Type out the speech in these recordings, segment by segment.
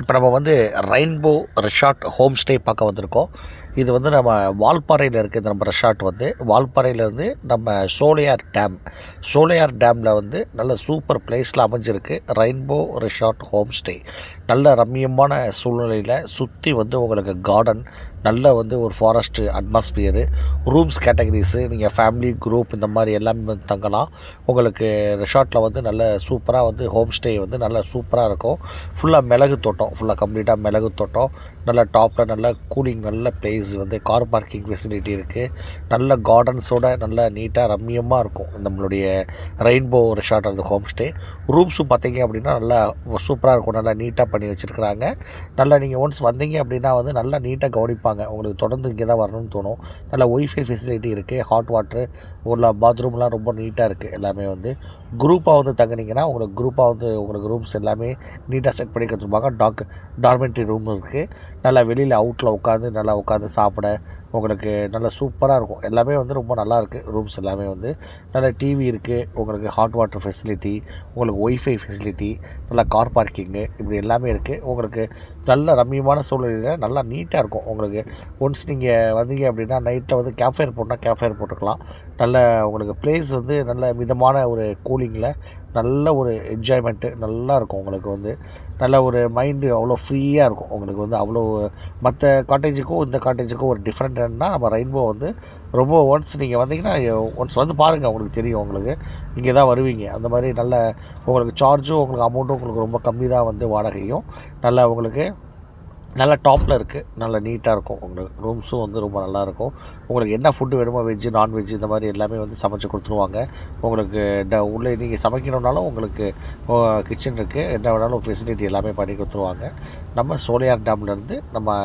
இப்போ நம்ம வந்து ரெயின்போ ரெஷார்ட் ஹோம் ஸ்டே பார்க்க வந்திருக்கோம். இது வந்து நம்ம வால்பாறையில் இருக்குது நம்ம ரெஷார்ட் வந்து வால்பாறையிலேருந்து நம்ம சோலையார் டேம் சோலையார் டேமில் வந்து நல்ல சூப்பர் பிளேஸில் அமைஞ்சிருக்கு ரெயின்போ ரெஷார்ட் ஹோம் ஸ்டே நல்ல ரம்மியமான சூழ்நிலையில் சுற்றி வந்து உங்களுக்கு கார்டன் நல்ல வந்து ஒரு ஃபாரஸ்ட்டு அட்மாஸ்பியரு ரூம்ஸ் கேட்டகரிஸு நீங்கள் ஃபேமிலி குரூப் இந்த மாதிரி எல்லாமே வந்து தங்கலாம். உங்களுக்கு ரெஷார்ட்டில் வந்து நல்ல சூப்பராக வந்து ஹோம் ஸ்டே வந்து நல்ல சூப்பராக இருக்கும். ஃபுல்லாக மிளகு தோட்டம் தோட்டம் ஃபுல்லாக கம்ப்ளீட்டாக மிளகு தோட்டம் நல்ல டாப்பில் நல்ல கூலிங் நல்ல பிளேஸ் வந்து கார் பார்க்கிங் ஃபெசிலிட்டி இருக்குது நல்ல கார்டன்ஸோட நல்ல நீட்டாக ரம்மியமாக இருக்கும். நம்மளுடைய ரெயின்போ ரெசார்ட் அந்த ஹோம் ஸ்டே ரூம்ஸும் பார்த்தீங்க அப்படின்னா நல்லா சூப்பராக இருக்கும். நல்லா நீட்டாக பண்ணி வச்சுருக்குறாங்க. நல்லா நீங்கள் ஒன்ஸ் வந்தீங்க அப்படின்னா வந்து நல்லா நீட்டாக கவனிப்பாங்க. உங்களுக்கு தொடர்ந்து இங்கே தான் வரணும்னு தோணும். நல்ல ஒய்ஃபை ஃபெசிலிட்டி இருக்குது ஹாட் வாட்ரு உள்ள பாத்ரூம்லாம் ரொம்ப நீட்டாக இருக்குது எல்லாமே வந்து குரூப்பாக வந்து தங்குனீங்கன்னா உங்களுக்கு குரூப்பாக வந்து உங்களுக்கு ரூம்ஸ் எல்லாமே நீட்டாக செட் பண்ணி கொடுத்துருப்பாங்க. டாக் டார்மெண்ட்ரி ரூம் இருக்குது நல்லா வெளியில் அவுட்டில் உட்காந்து நல்லா உட்காந்து சாப்பிட உங்களுக்கு நல்லா சூப்பராக இருக்கும். எல்லாமே வந்து ரொம்ப நல்லா இருக்குது ரூம்ஸ் எல்லாமே வந்து நல்ல டிவி இருக்குது உங்களுக்கு ஹாட் வாட்டர் ஃபெசிலிட்டி உங்களுக்கு ஒய்ஃபை ஃபெசிலிட்டி நல்லா கார் பார்க்கிங்கு இப்படி எல்லாமே இருக்குது உங்களுக்கு நல்ல ரம்மியமான சூழ்நிலையில் நல்லா நீட்டாக இருக்கும். உங்களுக்கு ஒன்ஸ் நீங்கள் வந்தீங்க அப்படின்னா நைட்டில் வந்து கேம்ப் ஃபயர் போட்டால் கேம்ப் ஃபயர் போட்டுக்கலாம். நல்ல உங்களுக்கு பிளேஸ் வந்து நல்ல மிதமான ஒரு கூலிங்கில் நல்ல ஒரு என்ஜாய்மெண்ட்டு நல்லா இருக்கும் உங்களுக்கு வந்து. நல்ல ஒரு மைண்டு அவ்வளோ ஃப்ரீயாக இருக்கும். உங்களுக்கு வந்து அவ்வளோ மற்ற காட்டேஜுக்கும் இந்த காட்டேஜுக்கும் ஒரு டிஃப்ரெண்ட் என்னென்னா நம்ம ரெயின்போ வந்து ரொம்ப ஒன்ஸ் நீங்கள் வந்தீங்கன்னா ஒன்ஸ் வந்து பாருங்கள் உங்களுக்கு தெரியும் உங்களுக்கு. இங்கே தான் வருவீங்க. அந்த மாதிரி நல்ல உங்களுக்கு சார்ஜும் உங்களுக்கு அமௌண்ட்டும் உங்களுக்கு ரொம்ப கம்மி தான் வந்து வாடகையும். நல்லா உங்களுக்கு நல்லா டாப்பில் இருக்குது நல்லா நீட்டாக இருக்கும். உங்களுக்கு ரூம்ஸும் வந்து ரொம்ப நல்லாயிருக்கும் உங்களுக்கு என்ன ஃபுட்டு வேணுமோ வெஜ்ஜு நான்வெஜ் இந்த மாதிரி எல்லாமே வந்து சமைச்சு கொடுத்துருவாங்க. உங்களுக்கு ட உள்ளே நீங்கள் சமைக்கணுன்னாலும் உங்களுக்கு கிச்சன் இருக்குது என்ன வேணாலும் ஃபெசிலிட்டி எல்லாமே பண்ணி கொடுத்துருவாங்க. நம்ம சோலையார் டேம்லேருந்து நம்ம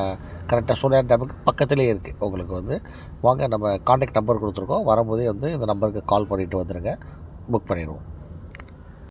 கரெக்டாக சோலையார் டேமுக்கு பக்கத்துலேயே இருக்குது உங்களுக்கு வந்து வாங்க நம்ம காண்டாக்ட் நம்பர் கொடுத்துருக்கோம். வரும்போதே வந்து இந்த நம்பருக்கு கால் பண்ணிவிட்டு வந்துடுங்க புக் பண்ணிடுவோம்.